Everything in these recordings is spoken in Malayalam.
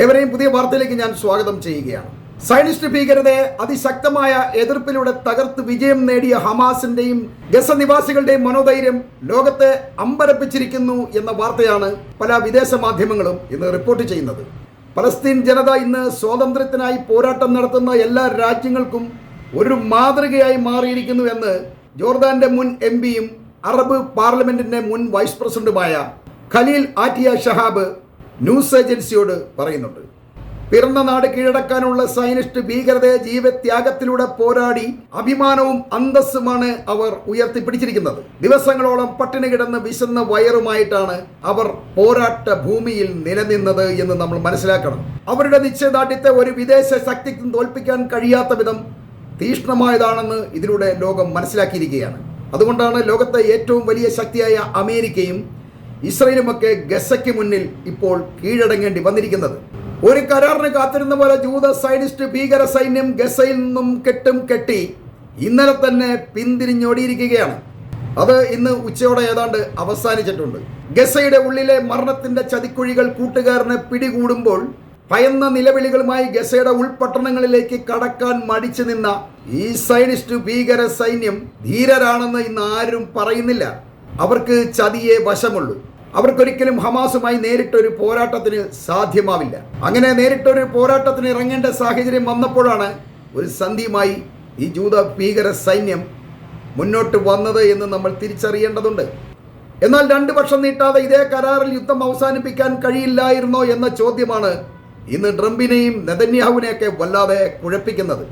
ഏവരെയും പുതിയ വാർത്തയിലേക്ക് ഞാൻ സ്വാഗതം ചെയ്യുകയാണ്. സൈനിസ്റ്റ് ഭീകരതയെ അതിശക്തമായ എതിർപ്പിലൂടെ തകർത്ത് വിജയം നേടിയ ഹമാസിന്റെയും ഗസ നിവാസികളുടെയും മനോധൈര്യം ലോകത്തെ അമ്പരപ്പിച്ചിരിക്കുന്നു എന്ന വാർത്തയാണ് പല വിദേശ മാധ്യമങ്ങളും ഇന്ന് റിപ്പോർട്ട് ചെയ്യുന്നത്. പലസ്തീൻ ജനത ഇന്ന് സ്വാതന്ത്ര്യത്തിനായി പോരാട്ടം നടത്തുന്ന എല്ലാ രാജ്യങ്ങൾക്കും ഒരു മാതൃകയായി മാറിയിരിക്കുന്നു എന്ന് ജോർദാന്റെ മുൻ എം പിയും അറബ് പാർലമെന്റിന്റെ മുൻ വൈസ് പ്രസിഡന്റുമായ ഖലീൽ ആറ്റിയ ഷഹാബ് ന്യൂസ് ഏജൻസിയോട് പറയുന്നുണ്ട്. പിറന്ന നാട് കീഴടക്കാനുള്ള സൈനിസ്റ്റ് ഭീകരതയെ ജീവത്യാഗത്തിലൂടെ പോരാടി അഭിമാനവും അന്തസ്സുമാണ് അവർ ഉയർത്തിപ്പിടിച്ചിരിക്കുന്നത്. ദിവസങ്ങളോളം പട്ടിണി കിടന്ന് വിശന്ന വയറുമായിട്ടാണ് അവർ പോരാട്ട ഭൂമിയിൽ നിലനിന്നത് എന്ന് നമ്മൾ മനസ്സിലാക്കണം. അവരുടെ നിശ്ചയദാർഢ്യത്തെ ഒരു വിദേശ ശക്തിക്കും തോൽപ്പിക്കാൻ കഴിയാത്ത വിധം തീഷ്ണമായതാണെന്ന് ഇതിലൂടെ ലോകം മനസ്സിലാക്കിയിരിക്കുകയാണ്. അതുകൊണ്ടാണ് ലോകത്തെ ഏറ്റവും വലിയ ശക്തിയായ അമേരിക്കയും ഇസ്രയേലുമൊക്കെ ഗസയ്ക്ക് മുന്നിൽ ഇപ്പോൾ കീഴടങ്ങേണ്ടി വന്നിരിക്കുന്നത്. ഒരു കരാറിന് കാത്തിരുന്ന പോലെ ജൂത സൈനിസ്റ്റ് ഭീകര സൈന്യം ഗസയിൽ നിന്നും കെട്ടും കെട്ടി ഇന്നലെ തന്നെ പിന്തിരിഞ്ഞോടിയിരിക്കുകയാണ്. അത് ഇന്ന് ഉച്ചയോടെ ഏതാണ്ട് അവസാനിച്ചിട്ടുണ്ട്. ഗസയുടെ ഉള്ളിലെ മരണത്തിന്റെ ചതിക്കുഴികൾ കൂട്ടുകാരനെ പിടികൂടുമ്പോൾ ഭയന്ന നിലവിളികളുമായി ഗസയുടെ ഉൾപട്ടണങ്ങളിലേക്ക് കടക്കാൻ മടിച്ചു നിന്ന ഈ സൈനിസ്റ്റ് ഭീകര സൈന്യം ധീരരാണെന്ന് ഇന്ന് ആരും പറയുന്നില്ല. അവർക്ക് ചതിയെ വശമുള്ളൂ. അവർക്കൊരിക്കലും ഹമാസുമായി നേരിട്ടൊരു പോരാട്ടത്തിന് സാധ്യമാവില്ല. അങ്ങനെ നേരിട്ടൊരു പോരാട്ടത്തിന് ഇറങ്ങേണ്ട സാഹചര്യം വന്നപ്പോഴാണ് ഒരു സന്ധിയുമായി ഈ ജൂത ഭീകര സൈന്യം മുന്നോട്ട് വന്നത് എന്ന് നമ്മൾ തിരിച്ചറിയേണ്ടതുണ്ട്. എന്നാൽ രണ്ട് വർഷം നീട്ടാതെ ഇതേ കരാറിൽ യുദ്ധം അവസാനിപ്പിക്കാൻ കഴിയില്ലായിരുന്നോ എന്ന ചോദ്യമാണ് ഇന്ന് ട്രംപിനെയും നെതന്യാഹുവിനെയൊക്കെ വല്ലാതെ കുഴപ്പിക്കുന്നത്.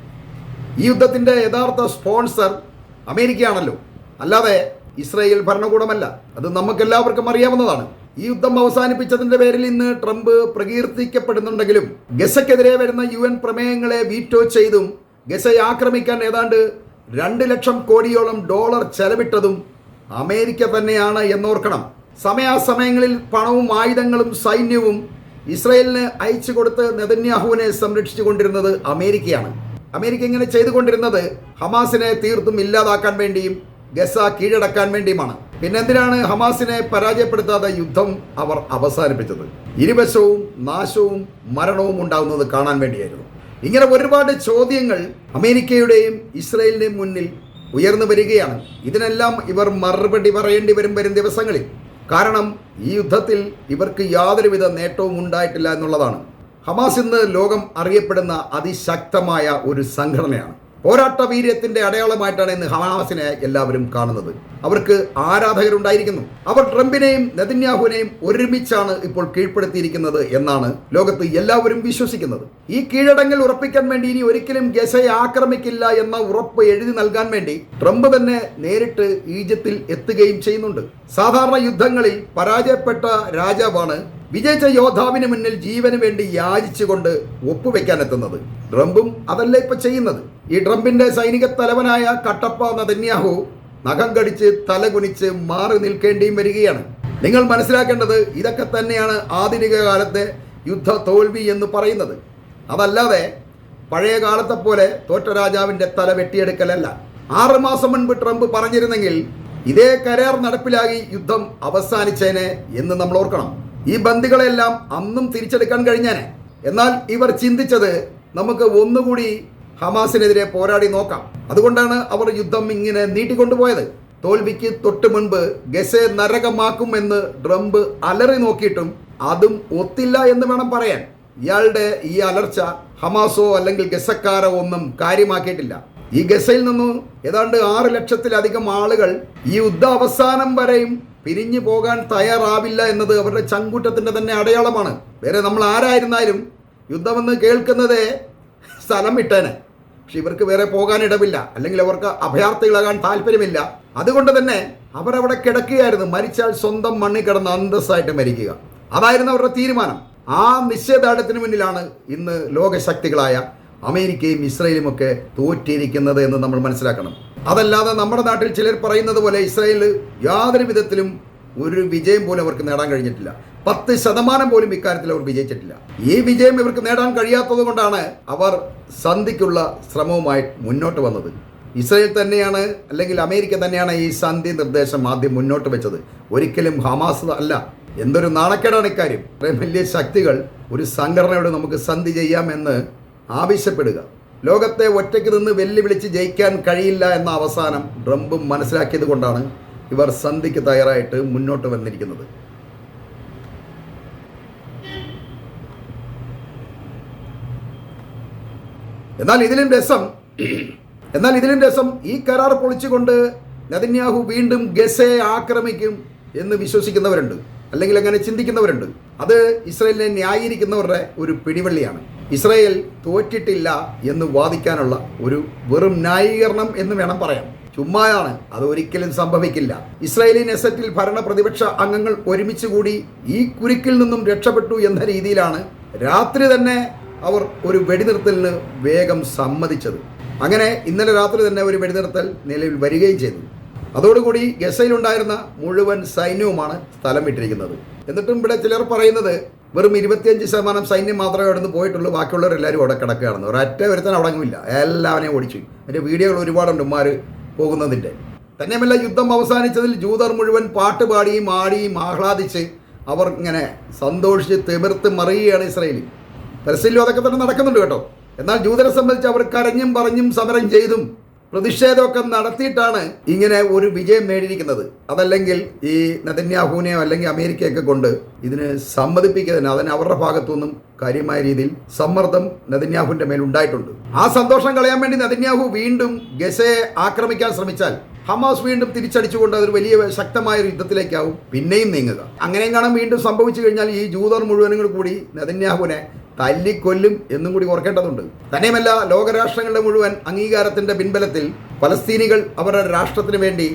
ഈ യുദ്ധത്തിന്റെ യഥാർത്ഥ സ്പോൺസർ അമേരിക്കയാണല്ലോ. അല്ലാതെ ഇസ്രായേൽ ഭരണകൂടമല്ല. അത് നമുക്കെല്ലാവർക്കും അറിയാവുന്നതാണ്. ഈ യുദ്ധം അവസാനിപ്പിച്ചതിന്റെ പേരിൽ ഇന്ന് ട്രംപ് പ്രകീർത്തിക്കപ്പെടുന്നുണ്ടെങ്കിലും ഗസയ്ക്കെതിരെ വരുന്ന യു എൻ പ്രമേയങ്ങളെ വീറ്റോ ചെയ്തും ഗസയെ ആക്രമിക്കാൻ ഏതാണ്ട് രണ്ട് ലക്ഷം കോടിയോളം ഡോളർ ചെലവിട്ടതും അമേരിക്ക തന്നെയാണ് എന്നോർക്കണം. സമയാസമയങ്ങളിൽ പണവും ആയുധങ്ങളും സൈന്യവും ഇസ്രയേലിന് അയച്ചു കൊടുത്ത് നെതന്യാഹുവിനെ സംരക്ഷിച്ചു കൊണ്ടിരുന്നത് അമേരിക്കയാണ്. അമേരിക്ക ഇങ്ങനെ ചെയ്തുകൊണ്ടിരുന്നത് ഹമാസിനെ തീർത്തും ഇല്ലാതാക്കാൻ വേണ്ടിയും ഗസ കീഴടക്കാൻ വേണ്ടിയുമാണ്. പിന്നെന്തിനാണ് ഹമാസിനെ പരാജയപ്പെടുത്താതെ യുദ്ധം അവർ അവസാനിപ്പിച്ചത്? ഇരുവശവും നാശവും മരണവും ഉണ്ടാകുന്നത് കാണാൻ വേണ്ടിയായിരുന്നു. ഇങ്ങനെ ഒരുപാട് ചോദ്യങ്ങൾ അമേരിക്കയുടെയും ഇസ്രയേലിന്റെയും മുന്നിൽ ഉയർന്നു വരികയാണ്. ഇതിനെല്ലാം ഇവർ മറുപടി പറയേണ്ടി വരും വരും ദിവസങ്ങളിൽ. കാരണം ഈ യുദ്ധത്തിൽ ഇവർക്ക് യാതൊരുവിധ നേട്ടവും ഉണ്ടായിട്ടില്ല എന്നുള്ളതാണ്. ഹമാസ് ഇന്ന് ലോകം അറിയപ്പെടുന്ന അതിശക്തമായ ഒരു സംഘടനയാണ്. പോരാട്ട വീര്യത്തിന്റെ അടയാളമായിട്ടാണ് ഇന്ന് ഹമാസിനെ എല്ലാവരും കാണുന്നത്. അവർക്ക് ആരാധകരുണ്ടായിരിക്കുന്നു. അവർ ട്രംപിനെയും നെതിന്യാഹുവിനെയും ഒരുമിച്ചാണ് ഇപ്പോൾ കീഴ്പ്പെടുത്തിയിരിക്കുന്നത് എന്നാണ് ലോകത്ത് എല്ലാവരും വിശ്വസിക്കുന്നത്. ഈ കീഴടങ്ങൽ ഉറപ്പിക്കാൻ വേണ്ടി ഇനി ഒരിക്കലും ഗസയെ ആക്രമിക്കില്ല എന്ന ഉറപ്പ് എഴുതി നൽകാൻ വേണ്ടി ട്രംപ് തന്നെ നേരിട്ട് ഈജിപ്തിൽ എത്തുകയും ചെയ്യുന്നുണ്ട്. സാധാരണ യുദ്ധങ്ങളിൽ പരാജയപ്പെട്ട രാജാവാണ് വിജയിച്ച യോദ്ധാവിന് മുന്നിൽ ജീവന് വേണ്ടി യാചിച്ചുകൊണ്ട് ഒപ്പുവെക്കാൻ എത്തുന്നത് ട്രംപും അതല്ല ഇപ്പൊ ചെയ്യുന്നത്. ഈ ട്രംപിന്റെ സൈനിക തലവനായ കട്ടപ്പ നദന്യാഹു നഖം കടിച്ച് തലകുനിച്ച് മാറി നിൽക്കേണ്ടിയും വരികയാണ്. നിങ്ങൾ മനസ്സിലാക്കേണ്ടത് ഇതൊക്കെ തന്നെയാണ് ആധുനിക കാലത്തെ യുദ്ധ തോൽവി എന്ന് പറയുന്നത്. അതല്ലാതെ പഴയ കാലത്തെ പോലെ തോറ്റ രാജാവിന്റെ തല വെട്ടിയെടുക്കലല്ല. ആറ് മാസം മുൻപ് ട്രംപ് പറഞ്ഞിരുന്നെങ്കിൽ ഇതേ കരാർ നടപ്പിലാക്കി യുദ്ധം അവസാനിച്ചേനെ എന്ന് നമ്മൾ ഓർക്കണം. ഈ ബന്ദികളെല്ലാം അന്നും തിരിച്ചെടുക്കാൻ കഴിഞ്ഞേനെ. എന്നാൽ ഇവർ ചിന്തിച്ചത് നമുക്ക് ഒന്നുകൂടി ഹമാസിനെതിരെ പോരാടി നോക്കാം. അതുകൊണ്ടാണ് അവർ യുദ്ധം ഇങ്ങനെ നീട്ടിക്കൊണ്ടുപോയത്. തോൽവിക്ക് തൊട്ട് മുൻപ് ഗസെ നരകമാക്കുമെന്ന് ട്രംപ് അലറി നോക്കിയിട്ടും അതും ഒത്തില്ല എന്ന് വേണം പറയാൻ. ഇയാളുടെ ഈ അലർച്ച ഹമാസോ അല്ലെങ്കിൽ ഗസക്കാരോ ഒന്നും കാര്യമാക്കിയിട്ടില്ല. ഈ ഗസയിൽ നിന്നും ഏതാണ്ട് ആറ് ലക്ഷത്തിലധികം ആളുകൾ ഈ യുദ്ധ അവസാനം വരെയും പിരിഞ്ഞു പോകാൻ തയ്യാറാവില്ല എന്നത് അവരുടെ ചങ്കൂറ്റത്തിന്റെ തന്നെ അടയാളമാണ്. വേറെ നമ്മൾ ആരായിരുന്നാലും യുദ്ധമെന്ന് കേൾക്കുന്നതേ സ്ഥലം വിട്ടേനെ. പക്ഷെ ഇവർക്ക് വേറെ പോകാൻ ഇടമില്ല അല്ലെങ്കിൽ അവർക്ക് അഭയാർത്ഥികളാകാൻ താല്പര്യമില്ല. അതുകൊണ്ട് തന്നെ അവരവിടെ കിടക്കുകയായിരുന്നു. മരിച്ചാൽ സ്വന്തം മണ്ണിൽ കിടന്ന് അന്തസ്സായിട്ട് മരിക്കുക. അതായിരുന്നു അവരുടെ തീരുമാനം. ആ നിശ്ചയദാർഢ്യത്തിന് മുന്നിലാണ് ഇന്ന് ലോകശക്തികളായ അമേരിക്കയും ഇസ്രയേലും ഒക്കെ തോറ്റിരിക്കുന്നത് എന്ന് നമ്മൾ മനസ്സിലാക്കണം. അതല്ലാതെ നമ്മുടെ നാട്ടിൽ ചിലർ പറയുന്നത് പോലെ ഇസ്രയേൽ യാതൊരു വിധത്തിലും ഒരു വിജയം പോലും അവർക്ക് നേടാൻ കഴിഞ്ഞിട്ടില്ല. പത്ത് ശതമാനം പോലും ഇക്കാര്യത്തിൽ അവർ വിജയിച്ചിട്ടില്ല. ഈ വിജയം ഇവർക്ക് നേടാൻ കഴിയാത്തത് കൊണ്ടാണ് അവർ സന്ധിക്കുള്ള ശ്രമവുമായി മുന്നോട്ട് വന്നത്. ഇസ്രയേൽ തന്നെയാണ് അല്ലെങ്കിൽ അമേരിക്ക തന്നെയാണ് ഈ സന്ധി നിർദ്ദേശം ആദ്യം മുന്നോട്ട് വെച്ചത്. ഒരിക്കലും ഹമാസ് അല്ല. എന്തൊരു നാണക്കേടാണ് ഇക്കാര്യം. വലിയ ശക്തികൾ ഒരു സംഘടനയോട് നമുക്ക് സന്ധി ചെയ്യാമെന്ന് ആവശ്യപ്പെടുക. ലോകത്തെ ഒറ്റയ്ക്ക് നിന്ന് വെല്ലുവിളിച്ച് ജയിക്കാൻ കഴിയില്ല എന്ന അവസാനം ട്രംപ് മനസ്സിലാക്കിയത് കൊണ്ടാണ് ഇവർ സന്ധിക്ക് തയ്യാറായിട്ട് മുന്നോട്ട് വന്നിരിക്കുന്നത്. എന്നാൽ ഇതിലും രസം എന്നാൽ ഇതിലും രസം ഈ കരാർ പൊളിച്ചുകൊണ്ട് നദിന്യാഹു വീണ്ടും ഗസയെ ആക്രമിക്കും എന്ന് വിശ്വസിക്കുന്നവരുണ്ട്. അല്ലെങ്കിൽ അങ്ങനെ ചിന്തിക്കുന്നവരുണ്ട്. അത് ഇസ്രയേലിനെ ന്യായീകരിക്കുന്നവരുടെ ഒരു പിടിവള്ളിയാണ്. ഇസ്രയേൽ തോറ്റിട്ടില്ല എന്ന് വാദിക്കാനുള്ള ഒരു വെറും ന്യായീകരണം എന്ന് വേണം പറയാം ചുമ്മായാണ് അത് ഒരിക്കലും സംഭവിക്കില്ല. ഇസ്രായേലി നെസറ്റിൽ ഭരണ പ്രതിപക്ഷ അംഗങ്ങൾ ഒരുമിച്ച് കൂടി ഈ കുരുക്കിൽ നിന്നും രക്ഷപ്പെട്ടു എന്ന രീതിയിലാണ് രാത്രി തന്നെ അവർ ഒരു വെടിനിർത്തലിന് വേഗം സമ്മതിച്ചത്. അങ്ങനെ ഇന്നലെ രാത്രി തന്നെ ഒരു വെടിനിർത്തൽ നിലവിൽ വരികയും ചെയ്തു. അതോടുകൂടി ഗസയിലുണ്ടായിരുന്ന മുഴുവൻ സൈന്യവുമാണ് സ്ഥലം വിട്ടിരിക്കുന്നത്. എന്നിട്ടും ഇവിടെ ചിലർ പറയുന്നത് വെറും ഇരുപത്തിയഞ്ച് ശതമാനം സൈന്യം മാത്രമേ അവിടെ നിന്ന് പോയിട്ടുള്ളൂ ബാക്കിയുള്ളവരെല്ലാവരും അവിടെ കിടക്കുകയാണെന്ന് ഒരൊറ്റ ഒരുത്തൻ അടങ്ങുമില്ല എല്ലാവരെയും ഓടിച്ചു. അതിന്റെ വീഡിയോകൾ ഒരുപാടുണ്ട് ഉമ്മാർ പോകുന്നതിന്റെ തന്നെയുമല്ല യുദ്ധം അവസാനിച്ചതിൽ ജൂതർ മുഴുവൻ പാട്ടുപാടിയും ആടിയും ആഹ്ലാദിച്ച് അവർ ഇങ്ങനെ സന്തോഷിച്ച് തിമിർത്ത് മറിയുകയാണ് ഇസ്രയേലിൽ പരസ്യയിലും അതൊക്കെ തന്നെ നടക്കുന്നുണ്ട് കേട്ടോ. എന്നാൽ ജൂതരെ സംബന്ധിച്ച് അവർ കരഞ്ഞും പറഞ്ഞും സമരം ചെയ്തും പ്രതിഷേധമൊക്കെ നടത്തിയിട്ടാണ് ഇങ്ങനെ ഒരു വിജയം നേടിയിരിക്കുന്നത്. അതല്ലെങ്കിൽ ഈ നതന്യാഹുവിനെയോ അല്ലെങ്കിൽ അമേരിക്കയൊക്കെ കൊണ്ട് ഇതിന് സമ്മതിപ്പിക്കുന്നതിന് അതിന് അവരുടെ ഭാഗത്തുനിന്നും കാര്യമായ രീതിയിൽ സമ്മർദ്ദം നതന്യാഹുവിന്റെ മേൽ ഉണ്ടായിട്ടുണ്ട്. ആ സന്തോഷം കളയാൻ വേണ്ടി നതന്യാഹു വീണ്ടും ഗസയെ ആക്രമിക്കാൻ ശ്രമിച്ചാൽ ഹമാസ് വീണ്ടും തിരിച്ചടിച്ചുകൊണ്ട് അതൊരു വലിയ ശക്തമായ ഒരു യുദ്ധത്തിലേക്കാവും പിന്നെയും നീങ്ങുക. അങ്ങനെയും കാണാൻ വീണ്ടും സംഭവിച്ചു കഴിഞ്ഞാൽ ഈ ജൂതർ മുഴുവനും കൂടി നെതന്യാഹുവിനെ തല്ലിക്കൊല്ലും എന്നും കൂടി ഓർക്കേണ്ടതുണ്ട്. തന്നെയുമല്ല ലോകരാഷ്ട്രങ്ങളുടെ മുഴുവൻ അംഗീകാരത്തിന്റെ പിൻബലത്തിൽ പലസ്തീനികൾ അവരുടെ രാഷ്ട്രത്തിന് വേണ്ടി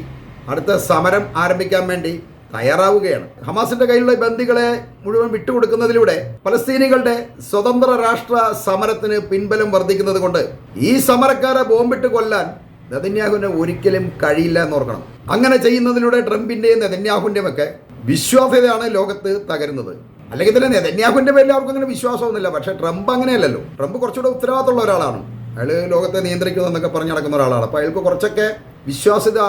അടുത്ത സമരം ആരംഭിക്കാൻ വേണ്ടി തയ്യാറാവുകയാണ്. ഹമാസിന്റെ കയ്യിലുള്ള ബന്ദികളെ മുഴുവൻ വിട്ടുകൊടുക്കുന്നതിലൂടെ പലസ്തീനികളുടെ സ്വതന്ത്ര രാഷ്ട്ര സമരത്തിന് പിൻബലം വർദ്ധിക്കുന്നത് കൊണ്ട് ഈ സമരക്കാരെ ബോംബിട്ട് കൊല്ലാൻ നെതന്യാഹുവിന് ഒരിക്കലും കഴിയില്ല എന്ന് ഓർക്കണം. അങ്ങനെ ചെയ്യുന്നതിലൂടെ ട്രംപിന്റെയും നെതന്യാഹുവിന്റെയും ഒക്കെ വിശ്വാസ്യതയാണ് ലോകത്ത് തകരുന്നത്. അല്ലെങ്കിൽ തന്നെ നെതന്യാഹുവിന്റെ പേരിൽ അവർക്ക് അങ്ങനെ വിശ്വാസമൊന്നുമില്ല. പക്ഷേ ട്രംപ് അങ്ങനെയല്ലല്ലോ. ട്രംപ് കുറച്ചുകൂടെ ഉത്തരവാദിത്തമുള്ള ഒരാളാണ്. അയാൾ ലോകത്തെ നിയന്ത്രിക്കുന്നു എന്നൊക്കെ പറഞ്ഞു നടക്കുന്ന ഒരാളാണ്. അപ്പോൾ അയാൾക്ക് കുറച്ചൊക്കെ വിശ്വാസ്യത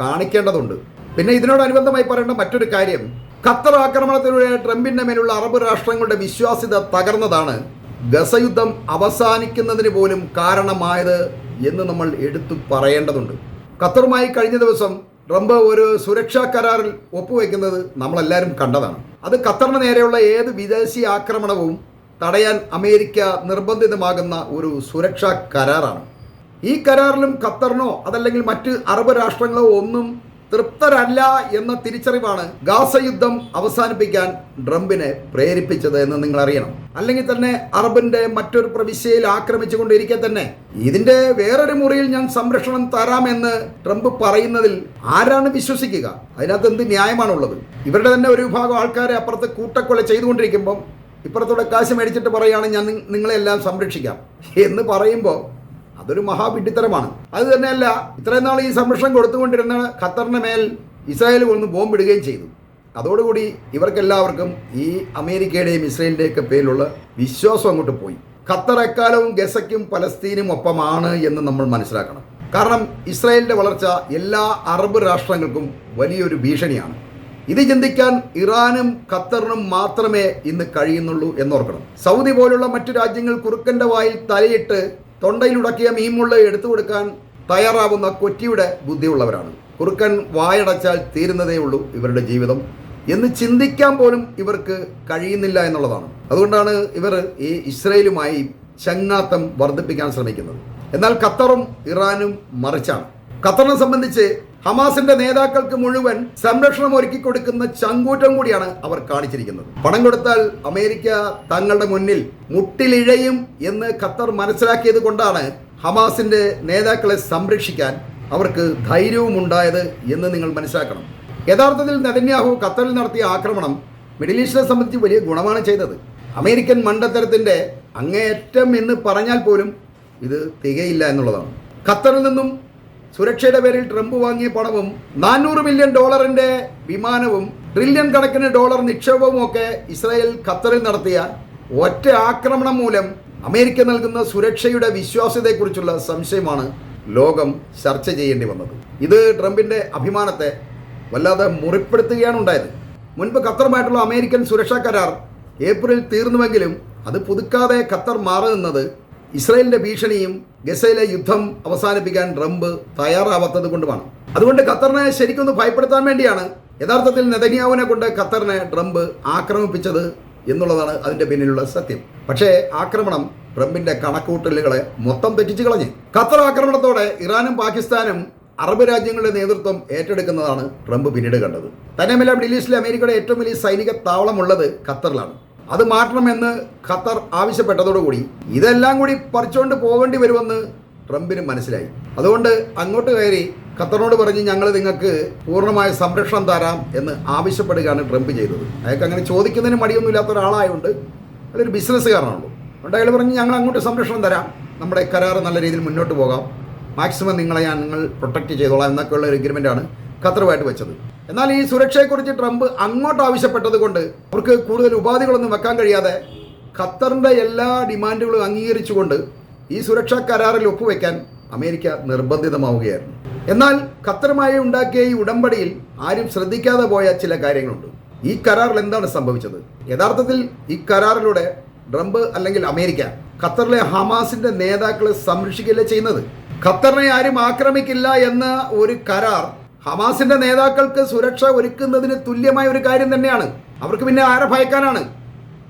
കാണിക്കേണ്ടതുണ്ട്. പിന്നെ ഇതിനോടനുബന്ധമായി പറയേണ്ട മറ്റൊരു കാര്യം ഖത്തർ ആക്രമണത്തിലൂടെ ട്രംപിന്റെ മേലുള്ള അറബ് രാഷ്ട്രങ്ങളുടെ വിശ്വാസ്യത തകർന്നതാണ് ഗസയുദ്ധം അവസാനിക്കുന്നതിന് പോലും കാരണമായത് എന്ന് നമ്മൾ എടുത്തു പറയേണ്ടതുണ്ട്. ഖത്തറുമായി കഴിഞ്ഞ ദിവസം ട്രംപ് ഒരു സുരക്ഷാ കരാറിൽ ഒപ്പുവെക്കുന്നത് നമ്മളെല്ലാവരും കണ്ടതാണ്. അത് ഖത്തറിന് നേരെയുള്ള ഏത് വിദേശി ആക്രമണവും തടയാൻ അമേരിക്ക നിർബന്ധിതമാകുന്ന ഒരു സുരക്ഷാ കരാറാണ്. ഈ കരാറിലും ഖത്തറിനോ അതല്ലെങ്കിൽ മറ്റ് അറബ് രാഷ്ട്രങ്ങളോ ഒന്നും തൃപ്തരല്ല എന്ന തിരിച്ചറിവാണ് ഗാസ യുദ്ധം അവസാനിപ്പിക്കാൻ ട്രംപിനെ പ്രേരിപ്പിച്ചത് എന്ന് നിങ്ങൾ അറിയണം അല്ലെങ്കിൽ തന്നെ അറബിന്റെ മറ്റൊരു പ്രവിശ്യയിൽ ആക്രമിച്ചുകൊണ്ടിരിക്കെ തന്നെ. ഇതിന്റെ വേറൊരു മുറിയിൽ ഞാൻ സംരക്ഷണം തരാമെന്ന് ട്രംപ് പറയുന്നതിൽ ആരാണ് വിശ്വസിക്കുക? അതിനകത്ത് എന്ത് ന്യായമാണുള്ളത്? ഇവരുടെ തന്നെ ഒരു വിഭാഗം ആൾക്കാരെ അപ്പുറത്ത് കൂട്ടക്കൊല ചെയ്തുകൊണ്ടിരിക്കുമ്പം ഇപ്പുറത്തൂടെ കാശ് മേടിച്ചിട്ട് പറയുകയാണ് ഞാൻ നിങ്ങളെല്ലാം സംരക്ഷിക്കാം എന്ന് പറയുമ്പോൾ അതൊരു മഹാപിഡിത്തരമാണ് അത് തന്നെയല്ല ഇത്രയും നാൾ ഈ സംരക്ഷണം കൊടുത്തുകൊണ്ടിരുന്ന ഖത്തറിന് മേൽ ഇസ്രായേൽ ഒന്ന് ബോംബിടുകയും ചെയ്തു. അതോടുകൂടി ഇവർക്കെല്ലാവർക്കും ഈ അമേരിക്കയുടെയും ഇസ്രായേലിന്റെയൊക്കെ പേരിലുള്ള വിശ്വാസം അങ്ങോട്ട് പോയി. ഖത്തർ എക്കാലവും ഗസയ്ക്കും പലസ്തീനും ഒപ്പമാണ് എന്ന് നമ്മൾ മനസ്സിലാക്കണം. കാരണം ഇസ്രായേലിന്റെ വളർച്ച എല്ലാ അറബ് രാഷ്ട്രങ്ങൾക്കും വലിയൊരു ഭീഷണിയാണ്. ഇത് ചിന്തിക്കാൻ ഇറാനും ഖത്തറിനും മാത്രമേ ഇന്ന് കഴിയുന്നുള്ളൂ എന്നോർക്കണം. സൗദി പോലുള്ള മറ്റു രാജ്യങ്ങൾ കുറുക്കന്റെ വായിൽ തലയിട്ട് തൊണ്ടയിലുടക്കിയ മീമുള്ള എടുത്തു കൊടുക്കാൻ തയ്യാറാവുന്ന കൊറ്റിയുടെ ബുദ്ധിയുള്ളവരാണ്. കുറുക്കൻ വായടച്ചാൽ തീരുന്നതേ ഉള്ളൂ ഇവരുടെ ജീവിതം. എന്ന് ചിന്തിക്കാൻ പോലും ഇവർക്ക് കഴിയുന്നില്ല എന്നുള്ളതാണ്. അതുകൊണ്ടാണ് ഇവർ ഈ ഇസ്രയേലുമായി ചങ്ങാത്തം വർദ്ധിപ്പിക്കാൻ ശ്രമിക്കുന്നത്. എന്നാൽ ഖത്തറും ഇറാനും മറിച്ചാണ്. ഖത്തറിനെ സംബന്ധിച്ച് ഹമാസിന്റെ നേതാക്കൾക്ക് മുഴുവൻ സംരക്ഷണം ഒരുക്കി കൊടുക്കുന്ന ചങ്കൂറ്റം കൂടിയാണ് അവർ കാണിച്ചിരിക്കുന്നത്. പണം കൊടുത്താൽ അമേരിക്ക തങ്ങളുടെ മുന്നിൽ മുട്ടിലിഴയും എന്ന് ഖത്തർ മനസ്സിലാക്കിയത് കൊണ്ടാണ് ഹമാസിന്റെ നേതാക്കളെ സംരക്ഷിക്കാൻ അവർക്ക് ധൈര്യവും ഉണ്ടായത് എന്ന് നിങ്ങൾ മനസ്സിലാക്കണം. യഥാർത്ഥത്തിൽ നെതന്യാഹു ഖത്തറിൽ നടത്തിയ ആക്രമണം മിഡിൽ ഈസ്റ്റിനെ സംബന്ധിച്ച് വലിയ ഗുണമാണ് ചെയ്തത്. അമേരിക്കൻ മണ്ടത്തരത്തിന്റെ അങ്ങേയറ്റം എന്ന് പറഞ്ഞാൽ പോലും ഇത് തികയില്ല എന്നുള്ളതാണ്. ഖത്തറിൽ നിന്നും സുരക്ഷയുടെ പേരിൽ ട്രംപ് വാങ്ങിയ പണവും നാനൂറ് മില്യൺ ഡോളറിന്റെ വിമാനവും ട്രില്യൺ കണക്കിന് ഡോളർ നിക്ഷേപവും ഒക്കെ ഇസ്രായേൽ ഖത്തറിൽ നടത്തിയ ഒറ്റ ആക്രമണം മൂലം അമേരിക്ക നൽകുന്ന സുരക്ഷയുടെ വിശ്വാസ്യതയെക്കുറിച്ചുള്ള സംശയമാണ് ലോകം ചർച്ച ചെയ്യേണ്ടി വന്നത്. ഇത് ട്രംപിന്റെ അഭിമാനത്തെ വല്ലാതെ മുറിപ്പെടുത്തുകയാണ് ഉണ്ടായത്. മുൻപ് ഖത്തറുമായിട്ടുള്ള അമേരിക്കൻ സുരക്ഷാ കരാർ ഏപ്രിൽ തീർന്നുവെങ്കിലും അത് പുതുക്കാതെ ഖത്തർ മാറി നിന്നത് ഇസ്രായേലിന്റെ ഭീഷണിയും ഗസയിലെ യുദ്ധം അവസാനിപ്പിക്കാൻ ട്രംപ് തയ്യാറാവാത്തത് കൊണ്ടുമാണ്. അതുകൊണ്ട് ഖത്തറിനെ ശരിക്കൊന്ന് ഭയപ്പെടുത്താൻ വേണ്ടിയാണ് യഥാർത്ഥത്തിൽ നെതന്യാവിനെ കൊണ്ട് ഖത്തറിനെ ട്രംപ് ആക്രമിപ്പിച്ചത് എന്നുള്ളതാണ് അതിന്റെ പിന്നിലുള്ള സത്യം. പക്ഷേ ആക്രമണം ട്രംപിന്റെ കണക്കൂട്ടലുകളെ മൊത്തം തെറ്റിച്ചു കളഞ്ഞു. ഖത്തർ ആക്രമണത്തോടെ ഇറാനും പാകിസ്ഥാനും അറബ് രാജ്യങ്ങളുടെ നേതൃത്വം ഏറ്റെടുക്കുന്നതാണ് ട്രംപ് പിന്നീട് കണ്ടത്. തന്നെ മിഡിൽ ഈസ്റ്റിലെ അമേരിക്കയുടെ ഏറ്റവും വലിയ സൈനിക താവളമുള്ളത് ഖത്തറിലാണ്. അത് മാറ്റണമെന്ന് ഖത്തർ ആവശ്യപ്പെട്ടതോടുകൂടി ഇതെല്ലാം കൂടി പറിച്ചുകൊണ്ട് പോകേണ്ടി വരുമെന്ന് ട്രംപിന് മനസ്സിലായി. അതുകൊണ്ട് അങ്ങോട്ട് കയറി ഖത്തറിനോട് പറഞ്ഞ് ഞങ്ങൾ നിങ്ങൾക്ക് പൂർണമായ സംരക്ഷണം തരാം എന്ന് ആവശ്യപ്പെടുകയാണ് ട്രംപ് ചെയ്തത്. അയാൾക്ക് അങ്ങനെ ചോദിക്കുന്നതിന് മടിയൊന്നുമില്ലാത്ത ഒരാളായതുകൊണ്ട് അതൊരു ബിസിനസ്സുകാരനാണല്ലോ. അതുകൊണ്ട് അയാൾ പറഞ്ഞ് ഞങ്ങൾ അങ്ങോട്ട് സംരക്ഷണം തരാം. നമ്മുടെ കരാർ നല്ല രീതിയിൽ മുന്നോട്ട് പോകാം. മാക്സിമം നിങ്ങളെ നിങ്ങൾ പ്രൊട്ടക്റ്റ് ചെയ്തോളാം എന്നൊക്കെയുള്ള ഒരു എഗ്രിമെന്റാണ് ഖത്തറുമായിട്ട് വെച്ചത്. എന്നാൽ ഈ സുരക്ഷയെക്കുറിച്ച് ട്രംപ് അങ്ങോട്ട് ആവശ്യപ്പെട്ടത് കൊണ്ട് അവർക്ക് കൂടുതൽ ഉപാധികളൊന്നും വെക്കാൻ കഴിയാതെ ഖത്തറിന്റെ എല്ലാ ഡിമാൻഡുകളും അംഗീകരിച്ചുകൊണ്ട് ഈ സുരക്ഷാ കരാറിൽ ഒപ്പുവെക്കാൻ അമേരിക്ക നിർബന്ധിതമാവുകയായിരുന്നു. എന്നാൽ ഖത്തറുമായി ഉണ്ടാക്കിയ ഈ ഉടമ്പടിയിൽ ആരും ശ്രദ്ധിക്കാതെ പോയ ചില കാര്യങ്ങളുണ്ട്. ഈ കരാറിൽ എന്താണ് സംഭവിച്ചത്? യഥാർത്ഥത്തിൽ ഈ കരാറിലൂടെ ട്രംപ് അല്ലെങ്കിൽ അമേരിക്ക ഖത്തറിലെ ഹമാസിന്റെ നേതാക്കളെ സംരക്ഷിക്കുകയല്ലേ ചെയ്യുന്നത്? ഖത്തറിനെ ആരും ആക്രമിക്കില്ല എന്ന ഒരു കരാർ ഹമാസിന്റെ നേതാക്കൾക്ക് സുരക്ഷ ഒരുക്കുന്നതിന് തുല്യമായ ഒരു കാര്യം തന്നെയാണ്. അവർക്ക് പിന്നെ ആരെ ഭയക്കാനാണ്?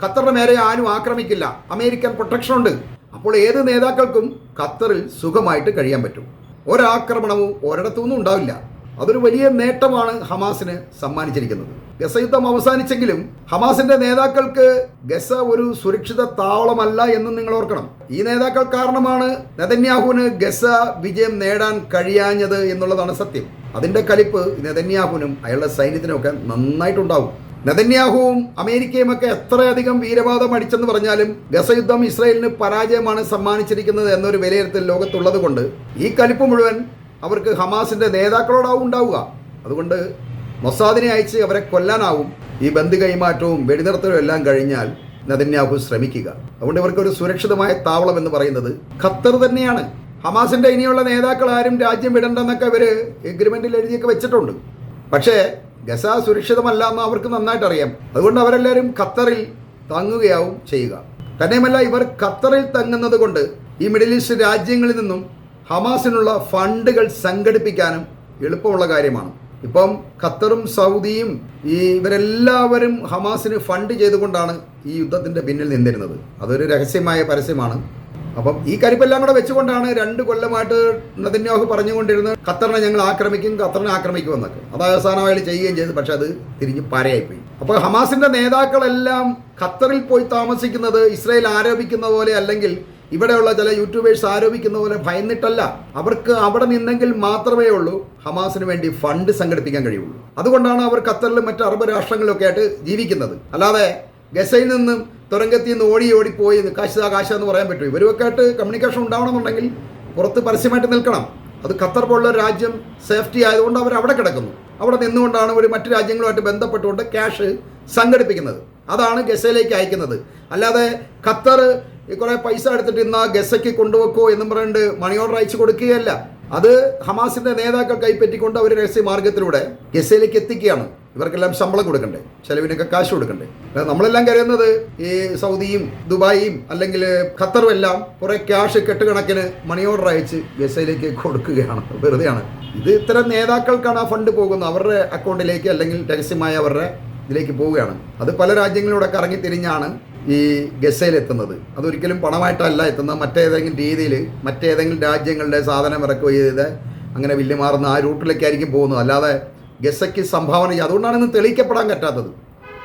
ഖത്തറിന് മേലെ ആരും ആക്രമിക്കില്ല. അമേരിക്കൻ പ്രൊട്ടക്ഷൻ ഉണ്ട്. അപ്പോൾ ഏത് നേതാക്കൾക്കും ഖത്തറിൽ സുഖമായിട്ട് കഴിയാൻ പറ്റും. ഒരാക്രമണവും ഒരിടത്തുനിന്നും ഉണ്ടാവില്ല. അതൊരു വലിയ നേട്ടമാണ് ഹമാസിന് സമ്മാനിച്ചിരിക്കുന്നത്. ഗസ യുദ്ധം അവസാനിച്ചെങ്കിലും ഹമാസിന്റെ നേതാക്കൾക്ക് ഗസ ഒരു സുരക്ഷിത താവളമല്ല എന്ന് നിങ്ങൾ ഓർക്കണം. ഈ നേതാക്കൾ കാരണമാണ് നെതന്യാഹുവിന് ഗസ വിജയം നേടാൻ കഴിയാഞ്ഞത് എന്നുള്ളതാണ് സത്യം. അതിന്റെ കലിപ്പ് നെതന്യാഹുവിനും അയാളുടെ സൈന്യത്തിനും ഒക്കെ നന്നായിട്ടുണ്ടാവും. നെതന്യാഹുവും അമേരിക്കയും ഒക്കെ എത്രയധികം വീരവാദം അടിച്ചെന്ന് പറഞ്ഞാലും ഗസ യുദ്ധം ഇസ്രായേലിന് പരാജയമാണ് സമ്മാനിച്ചിരിക്കുന്നത് എന്നൊരു വിലയിരുത്തൽ ലോകത്തുള്ളത് കൊണ്ട് ഈ കലിപ്പ് മുഴുവൻ അവർക്ക് ഹമാസിന്റെ നേതാക്കളോടാവും ഉണ്ടാവുക. അതുകൊണ്ട് മൊസാദിനെ അയച്ച് അവരെ കൊല്ലാനാവും. ഈ ബന്ധു കൈമാറ്റവും വെടിനിർത്തലും എല്ലാം കഴിഞ്ഞാൽ നദന്യാഹു ശ്രമിക്കുക. അതുകൊണ്ട് ഇവർക്ക് ഒരു സുരക്ഷിതമായ താവളം എന്ന് പറയുന്നത് ഖത്തർ തന്നെയാണ്. ഹമാസിന്റെ ഇനിയുള്ള നേതാക്കൾ ആരും രാജ്യം വിടണ്ടെന്നൊക്കെ ഇവർ എഗ്രിമെന്റിൽ എഴുതിയൊക്കെ വെച്ചിട്ടുണ്ട്. പക്ഷേ ഗസ സുരക്ഷിതമല്ല എന്ന് അവർക്ക് നന്നായിട്ട് അറിയാം. അതുകൊണ്ട് അവരെല്ലാവരും ഖത്തറിൽ തങ്ങുകയാവും ചെയ്യുക. തന്നെയുമല്ല ഇവർ ഖത്തറിൽ തങ്ങുന്നത് കൊണ്ട് ഈ മിഡിൽ ഈസ്റ്റ് രാജ്യങ്ങളിൽ നിന്നും ഹമാസിനുള്ള ഫണ്ടുകൾ സംഘടിപ്പിക്കാനും എളുപ്പമുള്ള കാര്യമാണ്. ഇപ്പം ഖത്തറും സൗദിയും ഈ ഇവരെല്ലാവരും ഹമാസിന് ഫണ്ട് ചെയ്തുകൊണ്ടാണ് ഈ യുദ്ധത്തിന്റെ പിന്നിൽ നിന്നിരുന്നത്. അതൊരു രഹസ്യമായ പരസ്യമാണ്. അപ്പം ഈ കരിപ്പെല്ലാം കൂടെ വെച്ചുകൊണ്ടാണ് രണ്ട് കൊല്ലമായിട്ട് നദിന്യാഹു പറഞ്ഞുകൊണ്ടിരുന്നത് ഖത്തറിനെ ഞങ്ങൾ ആക്രമിക്കും ഖത്തറിനെ ആക്രമിക്കും എന്നൊക്കെ. അത് അവസാനം അയാൾ ചെയ്യുകയും ചെയ്തു പക്ഷെ അത് തിരിഞ്ഞ് പാരയായിപ്പോയി. അപ്പോൾ ഹമാസിന്റെ നേതാക്കളെല്ലാം ഖത്തറിൽ പോയി താമസിക്കുന്നത് ഇസ്രായേൽ ആരോപിക്കുന്ന പോലെ അല്ലെങ്കിൽ ഇവിടെയുള്ള ചില യൂട്യൂബേഴ്സ് ആരോപിക്കുന്ന പോലെ ഭയന്നിട്ടല്ല. അവർക്ക് അവിടെ നിന്നെങ്കിൽ മാത്രമേ ഉള്ളൂ. ഹമാസിന് വേണ്ടി ഫണ്ട് സംഘടിപ്പിക്കാൻ കഴിയുള്ളൂ. അതുകൊണ്ടാണ് അവർ ഖത്തറിലും മറ്റ് അറബ് രാഷ്ട്രങ്ങളിലൊക്കെ ആയിട്ട് ജീവിക്കുന്നത്. അല്ലാതെ ഗസയിൽ നിന്നും തുരങ്കത്തിൽ നിന്ന് ഓടി പോയി കാശ് കാശ എന്ന് പറയാൻ പറ്റും. ഇവരുമൊക്കെ ആയിട്ട് കമ്മ്യൂണിക്കേഷൻ ഉണ്ടാവണമെന്നുണ്ടെങ്കിൽ പുറത്ത് പരസ്യമായിട്ട് നിൽക്കണം. അത് ഖത്തർ പോലുള്ള രാജ്യം സേഫ്റ്റി ആയതുകൊണ്ട് അവർ അവിടെ കിടക്കുന്നു. അവിടെ നിന്നുകൊണ്ടാണ് ഒരു മറ്റു രാജ്യങ്ങളുമായിട്ട് ബന്ധപ്പെട്ടുകൊണ്ട് ക്യാഷ് സംഘടിപ്പിക്കുന്നത്. അതാണ് ഗസയിലേക്ക് അയക്കുന്നത്. അല്ലാതെ ഖത്തർ കുറേ പൈസ എടുത്തിട്ട് ഇന്ന് ആ ഗസയ്ക്ക് കൊണ്ടുവെക്കോ എന്നും പറഞ്ഞിട്ട് മണി ഓർഡർ അയച്ചു കൊടുക്കുകയല്ല. അത് ഹമാസിന്റെ നേതാക്കൾ കൈപ്പറ്റിക്കൊണ്ട് അവർ രഹസ്യ മാർഗത്തിലൂടെ ഗസയിലേക്ക് എത്തിക്കുകയാണ്. ഇവർക്കെല്ലാം ശമ്പളം കൊടുക്കണ്ടേ? ചെലവിനൊക്കെ കാശ് കൊടുക്കണ്ടേ? നമ്മളെല്ലാം കരുതുന്നത് ഈ സൗദിയും ദുബായിയും അല്ലെങ്കിൽ ഖത്തറും എല്ലാം കുറെ ക്യാഷ് കെട്ടുകണക്കിന് മണി ഓർഡർ അയച്ച് ഗസയിലേക്ക് കൊടുക്കുകയാണ്. വെറുതെയാണ്. ഇത് ഇത്തരം നേതാക്കൾക്കാണ് ആ ഫണ്ട് പോകുന്നത്. അവരുടെ അക്കൗണ്ടിലേക്ക് അല്ലെങ്കിൽ രഹസ്യമായ അവരുടെ ഇതിലേക്ക് പോവുകയാണ്. അത് പല രാജ്യങ്ങളിലൂടെ കറങ്ങി തിരിഞ്ഞാണ് ഈ ഗസയിൽ എത്തുന്നത്. അതൊരിക്കലും പണമായിട്ടല്ല എത്തുന്നത്. മറ്റേതെങ്കിലും രീതിയിൽ മറ്റേതെങ്കിലും രാജ്യങ്ങളുടെ സാധനം ഇറക്കുകയോ ചെയ്ത് അങ്ങനെ വില്ല് മാറുന്ന ആ റൂട്ടിലേക്കായിരിക്കും പോകുന്നത്. അല്ലാതെ ഗസയ്ക്ക് സംഭാവന ചെയ്യുക അതുകൊണ്ടാണ് ഇന്ന് തെളിയിക്കപ്പെടാൻ പറ്റാത്തത്.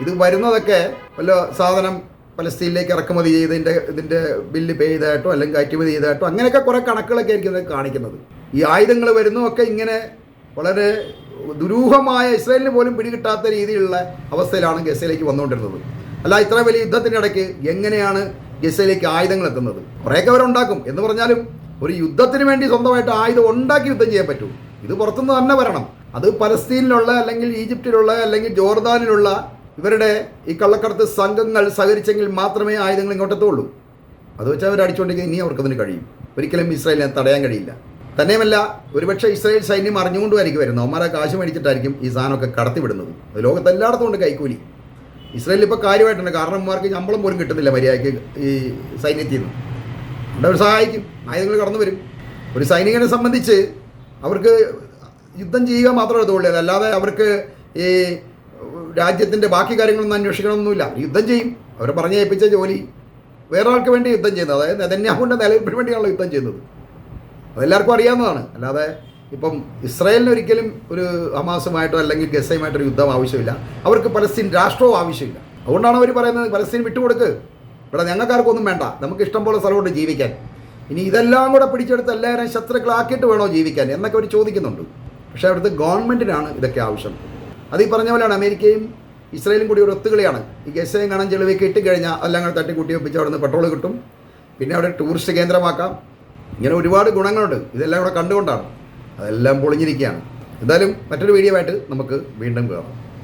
ഇത് വരുന്നതൊക്കെ വല്ല സാധനം പലസ്തീനിലേക്ക് ഇറക്കുമതി ചെയ്തതിന്റെ ഇതിന്റെ ബില്ല് പേ ചെയ്തതായിട്ടോ അല്ലെങ്കിൽ കയറ്റുമതി ചെയ്തതായിട്ടോ അങ്ങനെയൊക്കെ കുറേ കണക്കുകളൊക്കെ ആയിരിക്കും ഇതൊക്കെ കാണിക്കുന്നത്. ഈ ആയുധങ്ങൾ വരുന്നതൊക്കെ ഇങ്ങനെ വളരെ ദുരൂഹമായ ഇസ്രയേലിന് പോലും പിടികിട്ടാത്ത രീതിയിലുള്ള അവസ്ഥയിലാണ് ഗസയിലേക്ക് വന്നുകൊണ്ടിരുന്നത്. അല്ല ഇത്ര വലിയ യുദ്ധത്തിനിടയ്ക്ക് എങ്ങനെയാണ് ഗസയിലേക്ക് ആയുധങ്ങൾ എത്തുന്നത്? കുറേയൊക്കെ അവരുണ്ടാക്കും. എന്ന് പറഞ്ഞാലും ഒരു യുദ്ധത്തിന് വേണ്ടി സ്വന്തമായിട്ട് ആയുധം ഉണ്ടാക്കി യുദ്ധം ചെയ്യാൻ പറ്റൂ. ഇത് പുറത്തുനിന്ന് തന്നെ വരണം. അത് പലസ്തീനിലുള്ള അല്ലെങ്കിൽ ഈജിപ്തിലുള്ള അല്ലെങ്കിൽ ജോർദാനിലുള്ള ഇവരുടെ ഈ കള്ളക്കടത്ത് സംഘങ്ങൾ സഹകരിച്ചെങ്കിൽ മാത്രമേ ആയുധങ്ങൾ ഇങ്ങോട്ടെത്തുള്ളൂ അത് വെച്ച് അവർ അടിച്ചുകൊണ്ടെങ്കിൽ ഇനി അവർക്കതിന് കഴിയും. ഒരിക്കലും ഇസ്രായേലിനെ തടയാൻ കഴിയില്ല. തന്നെയുമല്ല ഒരുപക്ഷെ ഇസ്രായേൽ സൈന്യം അറിഞ്ഞുകൊണ്ടുമായിരിക്കും വരുന്നത്. അവന്മാരെ കാശ് മേടിച്ചിട്ടായിരിക്കും ഈ സാധനമൊക്കെ കടത്തിവിടുന്നത്. ലോകത്തെല്ലായിടത്തും ഉണ്ട് കൈക്കൂലി. ഇസ്രായേലിൽ ഇപ്പോൾ കാര്യമായിട്ടുണ്ട്. കാരണം അവന്മാർക്ക് ശമ്പളം പോലും കിട്ടുന്നില്ല മര്യാദയ്ക്ക് ഈ സൈന്യത്തിൽ നിന്ന്. അവിടെ അവർ സഹായിക്കും. ആയുധങ്ങൾ കടന്നു വരും. ഒരു സൈനികനെ സംബന്ധിച്ച് അവർക്ക് യുദ്ധം ചെയ്യുക മാത്രമേ ഇതുള്ളൂ അല്ലാതെ അവർക്ക് ഈ രാജ്യത്തിന്റെ ബാക്കി കാര്യങ്ങളൊന്നും അന്വേഷിക്കണമൊന്നുമില്ല യുദ്ധം ചെയ്യും. അവർ പറഞ്ഞ് ഏൽപ്പിച്ച ജോലി വേറെ ആൾക്ക് വേണ്ടി യുദ്ധം ചെയ്യുന്നത്. അതായത് നെതന്യാഹുവിന്റെ നിലനിൽപ്പിന് വേണ്ടിയാണല്ലോ യുദ്ധം ചെയ്യുന്നത്. അതെല്ലാവർക്കും അറിയാവുന്നതാണ്. അല്ലാതെ ഇപ്പം ഇസ്രായേലിന് ഒരിക്കലും ഒരു ഹമാസുമായിട്ടോ അല്ലെങ്കിൽ ഗസയുമായിട്ടോ ഒരു യുദ്ധം ആവശ്യമില്ല. അവർക്ക് പലസ്തീൻ രാഷ്ട്രവും ആവശ്യമില്ല. അതുകൊണ്ടാണ് അവർ പറയുന്നത് പലസ്തീൻ വിട്ടുകൊടുക്ക്. ഇവിടെ ഞങ്ങൾക്കാർക്കൊന്നും വേണ്ട. നമുക്ക് ഇഷ്ടം പോലെ സ്ഥലമുണ്ട് ജീവിക്കാൻ. ഇനി ഇതെല്ലാം കൂടെ പിടിച്ചെടുത്ത് എല്ലാവരും ശത്രുക്കളാക്കിയിട്ട് വേണോ ജീവിക്കാൻ എന്നൊക്കെ അവർ ചോദിക്കുന്നുണ്ട്. പക്ഷേ അവിടുത്തെ ഗവൺമെന്റിനാണ് ഇതൊക്കെ ആവശ്യം. അത് ഈ പറഞ്ഞ പോലെയാണ് അമേരിക്കയും ഇസ്രായേലും കൂടി ഒരു ഒത്തുകളിയാണ്. ഈ ഗസയും കാണാൻ ചെലവൊക്കെ ഇട്ട് കഴിഞ്ഞാൽ എല്ലാം കൂടെ തട്ടിക്കൂട്ടി ഒപ്പിച്ച് അവിടെ നിന്ന് പെട്രോൾ കിട്ടും. പിന്നെ അവിടെ ടൂറിസ്റ്റ് കേന്ദ്രമാക്കാം. ഇങ്ങനെ ഒരുപാട് ഗുണങ്ങളുണ്ട്. ഇതെല്ലാം കൂടെ കണ്ടുകൊണ്ടാണ്. അതെല്ലാം പൊളിഞ്ഞിരിക്കുകയാണ്. എന്തായാലും മറ്റൊരു വീഡിയോ ആയിട്ട് നമുക്ക് വീണ്ടും കാണാം